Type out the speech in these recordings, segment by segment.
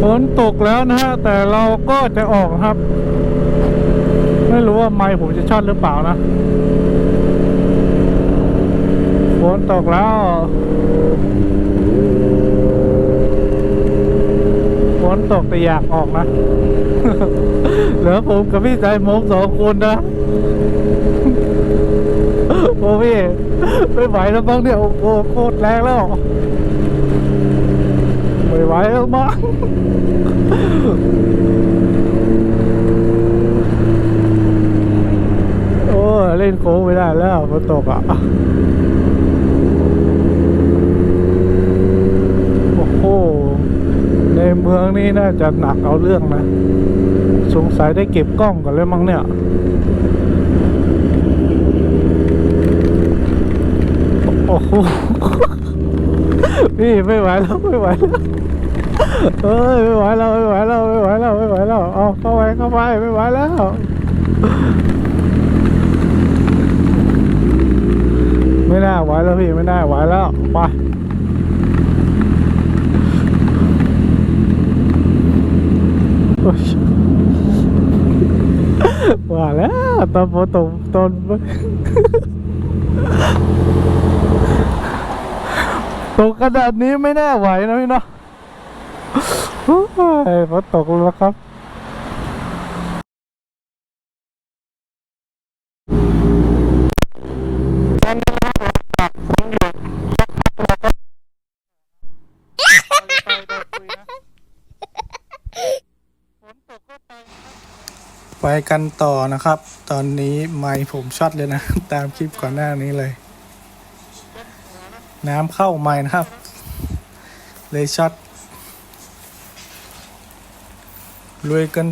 ฝนตกแล้วนะฮะ แต่เราก็จะออกครับ ไม่รู้ว่าไมค์ผมจะช็อตหรือเปล่านะ ฝนตกแล้วฝนตกแต่อยากออกนะ เหลือผมกับพี่ใจมงสองคนนะโอ้พี่ไม่ไหวแล้วบ้างเนี่ยโอ้โหโคตรแรงแล้ว ไม่ไหวแล้วมั้งโอ้เล่นโค้งไม่ได้แล้วฝนตกอะโอ้โหในเมืองนี่น่าจะหนักเอาเรื่องนะ สงสัยได้เก็บกล้องก่อนเลยมั้งเนี่ยโอ้โหพี่ไม่ไหวแล้วไม่ไหวแล้ว เอ้ยไม่ไหวแล้วไม่ไหวแล้วไม่ไหวแล้วไม่ไหวแล้วเอาเข้าไปเข้าไปไม่ไหวแล้วไม่น่าไหวแล้วพี่ไม่น่าไหวแล้วไปว่าแล้วตอนฝนตกตอนตกขนาดนี้ไม่แน่ไหวนะพี่เนาะ ฝนตกแล้วครับไปกันต่อนะครับ ตอนนี้ไมค์ผมช็อตเลยนะ ตามคลิปก่อนหน้านี้เลย น้ำเข้าไมค์นะครับ เลยช็อต ลุยกัน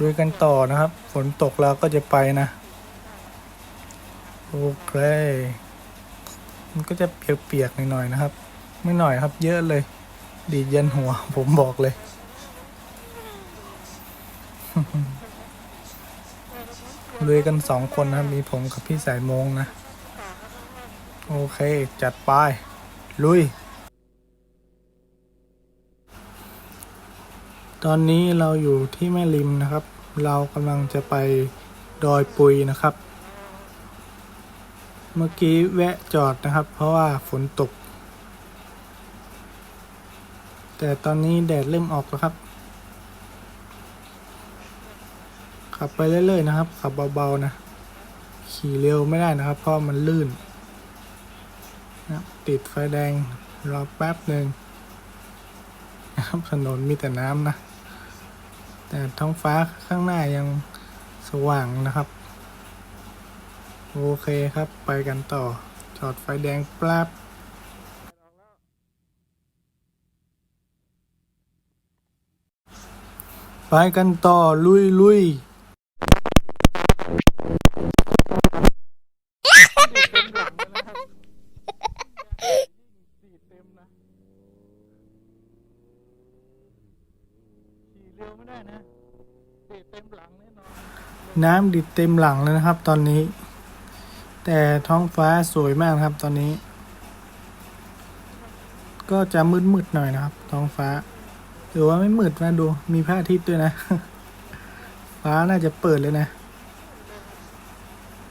ลุยกันต่อนะครับ ฝนตกแล้วก็จะไปนะ โอเค มันก็จะเปียกๆหน่อยๆนะครับ ไม่หน่อยครับ เยอะเลย ดีดยันหัว ผมบอกเลย ลุยกันสองคนนะครับมีผมกับพี่สายมงนะ โอเค จัดไป ลุย ตอนนี้เราอยู่ที่แม่ริมนะครับ เรากำลังจะไปดอยปุยนะครับ เมื่อกี้แวะจอดนะครับ เพราะว่าฝนตก แต่ตอนนี้แดดเริ่มออกแล้วครับ ขับไปเรื่อยๆนะครับ ขับเบาๆนะ ขี่เร็วไม่ได้นะครับ เพราะมันลื่นนะติดไฟแดงรอแป๊บหนึ่งนะครับถนนมีแต่น้ำนะ แต่ท้องฟ้าข้างหน้ายังสว่างนะครับ โอเคครับไปกันต่อ จอดไฟแดงปลับไปกันต่อลุยลุย น้ำดิดเต็มหลังเลยนะครับ ตอนนี้ แต่ท้องฟ้าสวยมากครับ ตอนนี้ ก็จะมืดๆหน่อยนะครับ ท้องฟ้าหรือว่าไม่มืดนะดู มีพระอาทิตย์ด้วยนะ ฟ้าน่าจะเปิดเลยนะ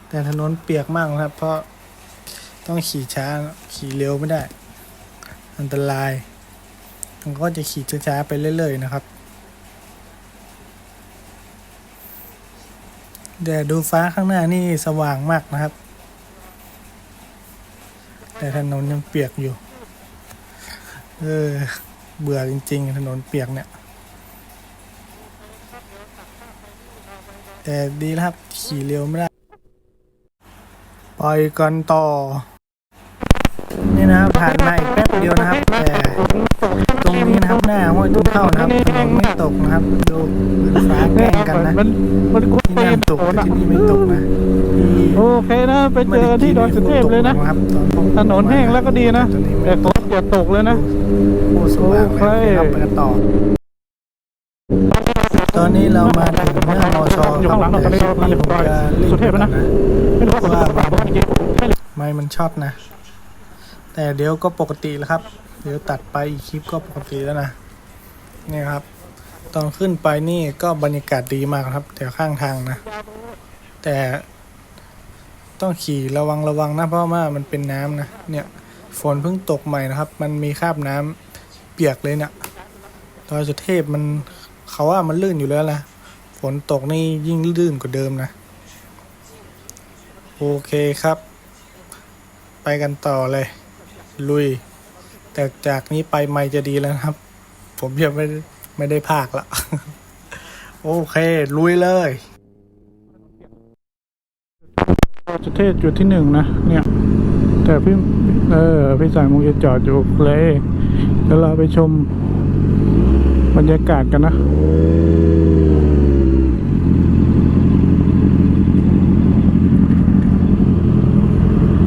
แต่ถนนเปียกมากนะครับ เพราะต้องขี่ช้าขี่เร็วไม่ได้ อันตรายมันก็จะขี่ช้าๆไปเรื่อยๆนะครับ แต่ดูฟ้าข้างหน้านี่สว่างมากนะครับ แต่ถนนยังเปียกอยู่ เออ เบื่อจริง ๆ ถนนเปียกเนี่ยแต่ดีแล้วครับ ขี่เร็วไม่ได้ไปกันต่อ นี่นะครับผ่านมาอีกแป๊บเดียวนะครับแต่ ตรงนี้นะครับหน้าห้วยตุ้เข้านะครับถนนไม่ตกนะครับดูเหมือนฟ้าแกล้งกันนะมันมันคุ้นที่เคนั่ยนตกแต่ที่นี่ไม่ตกนะที่โอเคนะไปเจอที่ดอยสุเทพเลยนะไม่ได้คิดว่าฝตกนะครับตอถนนแห้งแล้วก็ดีนะตอนนี้ไม่แต่ฝนอย่าตกเลยนะโอ้สว่างแล้วโอเคครับไปกันต่อตอนนี้เรามาถึงหน้ามอชออยู่ข้างหลังเราแต่ตอนนี้คลิปนี้ผมจะเล่นสุเทพแล้วนะไม่รู้ว่าฝนตกหรือเปล่าจริงๆไม่รู้ไม่มันช็อตนะ แต่เดี๋ยวก็ปกติแล้วครับ เดี๋ยวตัดไปอีกคลิปก็ปกติแล้วนะนี่ครับ ตอนขึ้นไปนี่ก็บรรยากาศดีมากครับแถวข้างทางนะ แต่ต้องขี่ระวังระวังนะเพราะว่ามันเป็นน้ำนะเนี่ยฝนเพิ่งตกใหม่นะครับ มันมีคราบน้ำเปียกเลยเนี่ยดอยสุเทพมันเขาว่ามันลื่นอยู่แล้วนะฝนตกนี่ยิ่งลื่นกว่าเดิมนะ โอเคครับ ไปกันต่อเลย ลุย แต่จากนี้ไปไม่จะดีแล้วครับ ผมยังไม่ไม่ได้ภาคละ โอเค ลุยเลย ประเทศจุดที่หนึ่งนะ เนี่ย แต่พี่ เออ พี่สายมงจะจอดอยู่เลยเดี๋ยวเราไปชมบรรยากาศกันนะ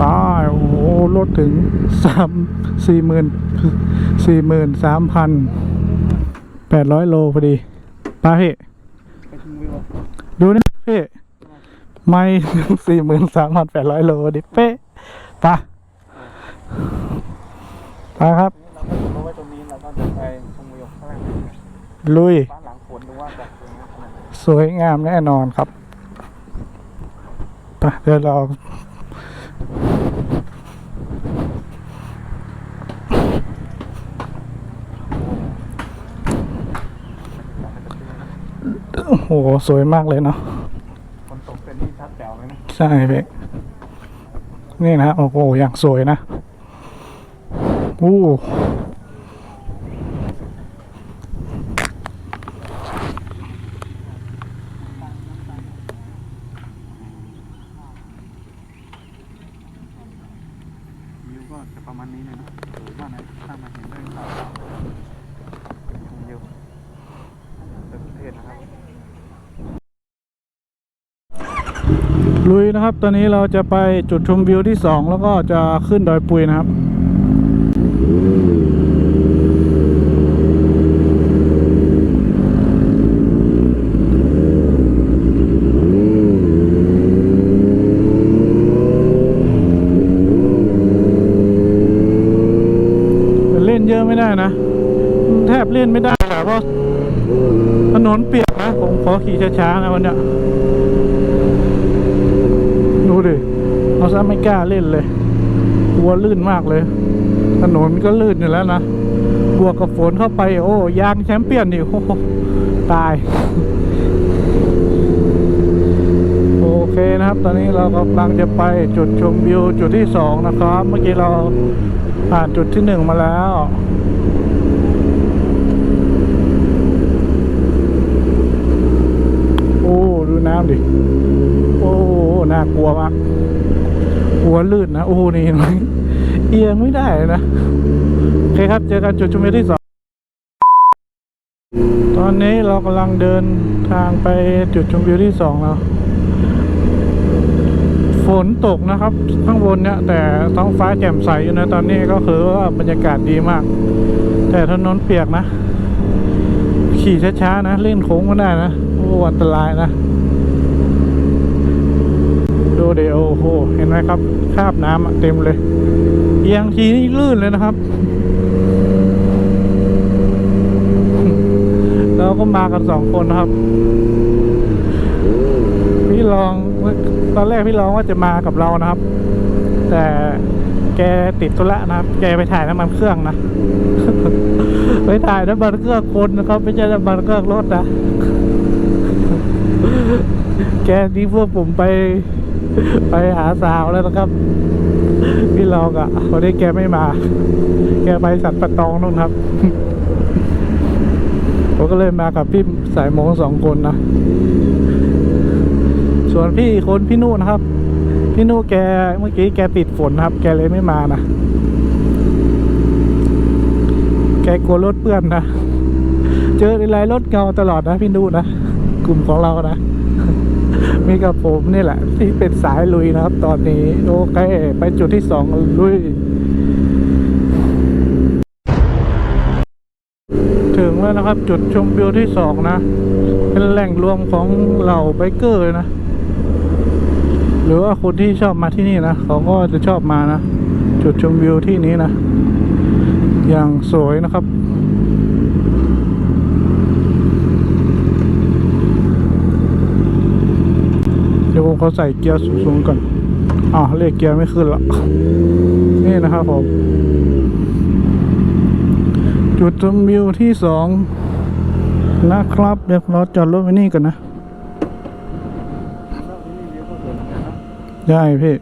ตายโอ้โหลด ถึงสามสี่หมื่นสี่หมื่นสามพันแปดร้อยโลพอดีไป้าพี่ดูนี่พี่ไม่สี่หมื่นสามพันแปดร้อยโลดิเป๊ะไปะไปครับเพราะว่าตรงนี้เราก็จะไปชมวิวข้างล่างลุยบ้านหลังฝนดูว่าแบบเป็นยังไงสวยงามแน่นอนครับไปเดี๋ยวเรา โอ้โหสวยมากเลยเนาะฝนตกเป็นนี่ชัดแจ๋วเลยนะใช่เพ่นี่นะโอ้โหอย่างสวยนะอู้วิวก็จะประมาณนี้เลยนะสวยมากนะถ้ามาเห็นด้วยตาชมวิวเป็นประเทศนะครับ ลุย นะครับ ตอนนี้เราจะไปจุดชมวิวที่สองแล้วก็จะขึ้นดอยปุยนะครับเล่นเยอะไม่ได้นะ แทบเล่นไม่ได้อะเพราะถนนเปียกนะ ผมขอขี่ช้าๆนะวันเนี้ย ดิเราซะไม่กล้าเล่นเลยกลัวลื่นมากเลย ถนนก็ลื่นอยู่แล้วนะบวกกับฝนเข้าไป โอ้ยางแชมเปี้ยนดิโอ้ตาย โอเคนะครับ ตอนนี้เรากำลังจะไปจุดชมวิวจุดที่สองนะครับ เมื่อกี้เราผ่านจุดที่หนึ่งมาแล้วโอ้ดูน้ำดิ น่ากลัวมากหัวลื่นนะ โอ้นี่เห็นเอียงไม่ได้นะ โอเคครับ เจอกันจุดชมวิวที่สองตอนนี้เรากำลังเดินทางไปจุดชมวิวที่สองแล้วฝนตกนะครับ ข้างบนเนี่ย แต่ท้องฟ้าแจ่มใสอยู่นะตอนนี้ก็คือว่าบรรยากาศดีมาก แต่ถนนเปียกนะ ขี่ช้าๆนะ เล่นโค้งไม่ได้นะโอ้อันตรายนะ เดี๋ยวโอ้โหเห็นไหมครับคราบน้ำเต็มเลยเอียงทีนี่ลื่นเลยนะครับ เราก็มากันสองคนนะครับ พี่ลองตอนแรกพี่ลองว่าจะมากับเรานะครับ แต่แกติดธุระนะครับ แกไปถ่ายน้ำมันเครื่องนะไปถ่ายน้ำมันเครื่องคนนะครับไม่ใช่น้ำมันเครื่องรถนะแกนี่พวกผมไป ไปหาสาวแล้วนะครับ พี่ลองอะ่ะวันนี้แกไม่มา แกไปสัตว์ประตองนู่นครับผมก็เลยมากับพี่สายมงสองคนนะ ส่วนพี่คนพี่นู่นครับ พี่นู่นแกเมื่อกี้แกติดฝนครับ แกเลยไม่มานะ แกกลัวรถเปื้อนนะ เจออะไรรถเงาตลอดนะพี่นู่นนะ กลุ่มของเรานะ มีกับผมนี่แหละ ที่เป็นสายลุยนะครับ ตอนนี้โอเค ไปจุดที่สองลุย ถึงแล้วนะครับ จุดชมวิวที่สองนะ เป็นแหล่งรวมของเหล่าไบเกอร์เลยนะ หรือว่าคนที่ชอบมาที่นี่นะเขาก็จะชอบมานะ จุดชมวิวที่นี้นะ อย่างสวยนะครับ ก็ใส่เกียร์สูงๆก่อนอ๋อเลขเกียร์ไม่ขึ้นละนี่นะครับผม จุดชมวิวที่สองนะครับ เดี๋ยวเราจอดรถไว้นี่กันนะได้พี่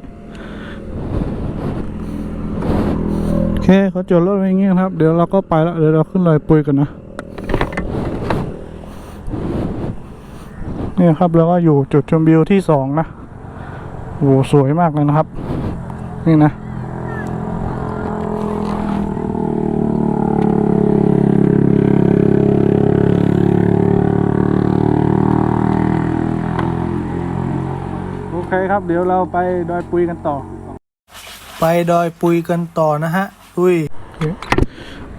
โอเคเขาจอดรถไว้อย่างงี้ครับ เดี๋ยวเราก็ไปล้วเดี๋ยวเราขึ้นลอยปุยกันนะ นี่ครับเราก็อยู่จุดชมวิวที่สองนะโหสวยมากเลยนะครับ นี่นะโอเคครับเดี๋ยวเราไปดอยปุยกันต่อ ไปดอยปุยกันต่อนะฮะลุย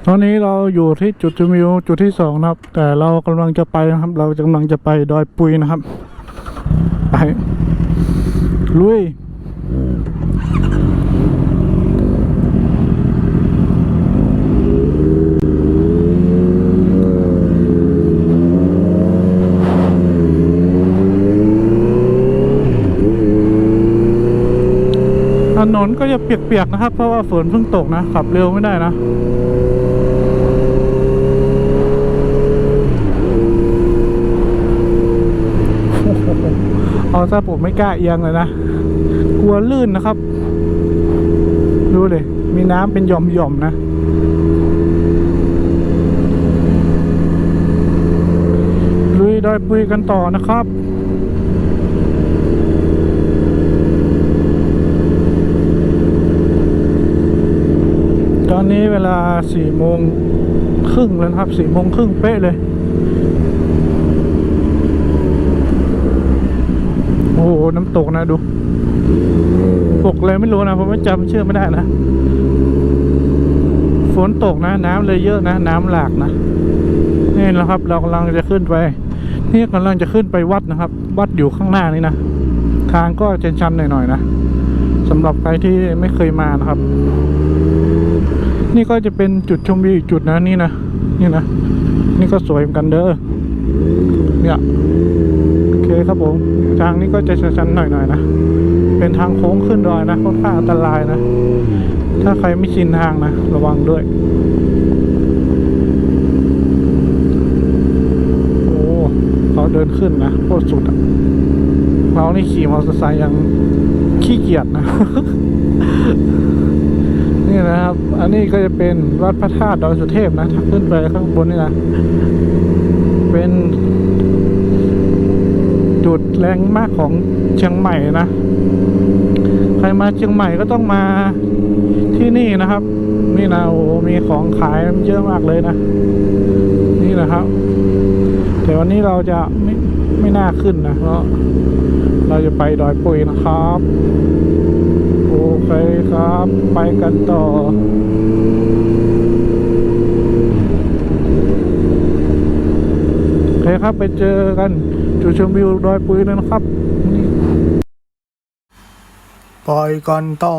ตอนนี้เราอยู่ที่จุดชมวิวจุดที่สองนะครับ แต่เรากำลังจะไปนะครับ เรากำลังจะไปดอยปุยนะครับไปลุยถนนก็จะเปียกๆนะครับ เพราะว่าฝนเพิ่งตกนะขับเร็วไม่ได้นะ เอาซะผมไม่กล้าเอียงเลยนะ กลัวลื่นนะครับ ดูเลย มีน้ำเป็นหย่อมๆนะลุยดอยปุยกันต่อนะครับตอนนี้เวลาสี่โมงครึ่งแล้วครับสี่โมงครึ่งเป๊ะเลย โอ้โห น้ำตกนะดูตกเลยไม่รู้นะผมไม่จำชื่อไม่ได้นะฝนตกนะ น้ำเลยเยอะนะ น้ำหลากนะนี่แหละครับ เรากำลังจะขึ้นไป นี่กำลังจะขึ้นไปวัดนะครับ วัดอยู่ข้างหน้านี่นะทางก็ชันหน่อยๆนะสำหรับใครที่ไม่เคยมานะครับ นี่ก็จะเป็นจุดชมวิวอีกจุดนะนี่นะนี่นะนี่ก็สวยเหมือนกันเด้อเนี่ย เคครับผม ทางนี้ก็จะชันๆหน่อยๆนะ เป็นทางโค้งขึ้นดอยนะค่อนข้างอันตรายนะ ถ้าใครไม่ชินทางนะ ระวังด้วย โอ้เขาเดินขึ้นนะโคตรสุดอะเรานี่ขี่มอเตอร์ไซค์ยังขี้เกียจนะ นี่นะครับ อันนี้ก็จะเป็นวัดพระธาตุดอยสุเทพนะถ้าขึ้นไปข้างบนนี่นะ เป็น จุดแรงมากของเชียงใหม่นะ ใครมาเชียงใหม่ก็ต้องมาที่นี่นะครับ นี่นะโอ้มีของขายเยอะมากเลยนะ นี่นะครับ แต่วันนี้เราจะไม่ไม่น่าขึ้นนะเพราะเราจะไปดอยปุยนะครับโอเคครับ ไปกันต่อโอเคครับไปเจอกัน จุดชมวิวดอยปุยเลยนะครับนี่ปล่อยก่อนต่อ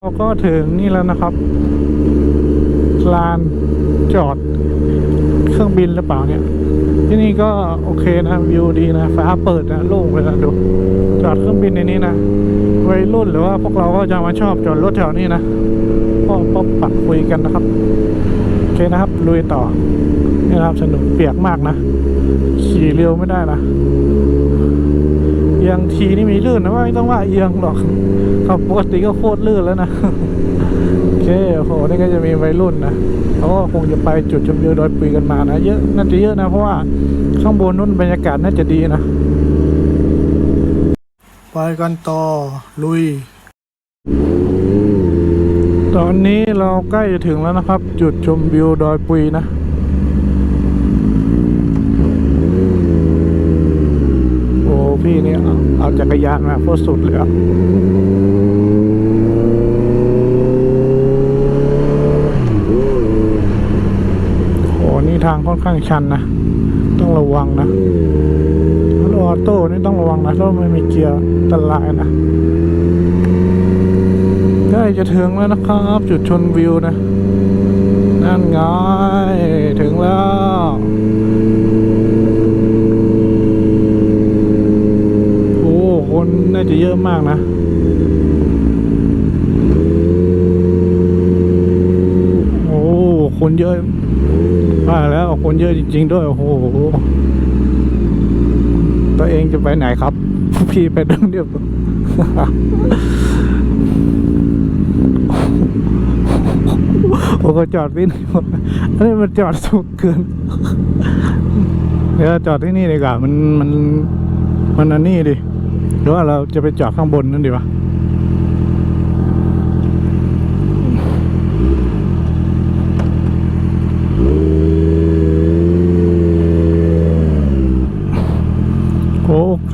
เราก็ถึงนี่แล้วนะครับลานจอดเครื่องบินหรือเปล่าเนี่ย ที่นี่ก็โอเคนะวิวดีนะฟ้าเปิดนะโล่งเลยนะดูจอดเครื่องบินในนี้นะวัยรุ่นหรือว่าพวกเราก็จะมาชอบจอดรถแถวนี้นะก็พบปักคุยกันนะครับ โอเคนะครับลุยต่อนี่นะครับสนุกเปียกมากนะ ขี่เร็วไม่ได้นะเอียงทีนี่มีลื่นนะว่าไม่ต้องว่าเอียงหรอกขับปกติก็โคตรลื่นแล้วนะโอเคโอ้โหนี่ก็จะมีวัยรุ่นนะเขาก็คงจะไปจุดชมวิวดอยปุยกันมานะเยอะน่าจะเยอะนะเพราะว่าข้างบนนู้นบรรยากาศน่าจะดีนะไปกันต่อลุย ตอนนี้เราใกล้จะถึงแล้วนะครับ จุดชมวิวดอยปุยนะ โอ้ พี่นี่เอาเอาจักรยานมาโคตรสุดเลยอะโอ้นี่ทางค่อนข้างชันนะ ต้องระวังนะรถออโต้นี่ต้องระวังนะถ้าไม่มีเกียร์อันตรายนะใกล้จะถึงแล้วนะครับ จุดชนวิวนะ นั่นไง ถึงแล้ว โอ้ค นในาจะเยอะมากนะโอ้คนเยอะว่าแล้วคนเยอะจริง ๆ ด้วยโอ้โหตัวเองจะไปไหนครับ พี่ไปตรงเดียวโอ้ก็จอดวิ่งอันนี้มันจอดสุกเกินเดี๋ยวจอดที่นี่ดีกว่ามันมันมันอันนี้ดิ หรือว่าเราจะไปจอดข้างบนนั่นดีวะโอเค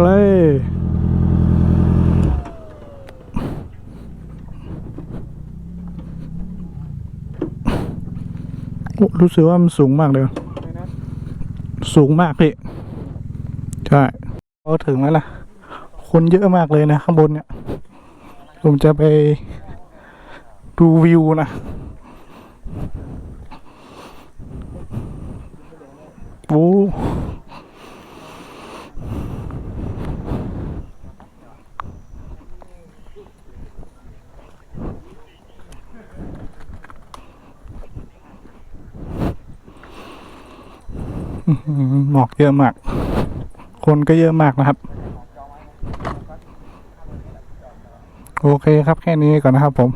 โอ้รู้สึกว่ามันสูงมากเลย สูงมากพี่ ใช่พอถึงแล้วนะ คนเยอะมากเลยนะ ข้างบนเนี่ย ผมจะไปดูวิวนะโอ้หมอกเยอะมาก คนก็เยอะมากนะครับ โอเคครับแค่นี้ก่อนนะครับผม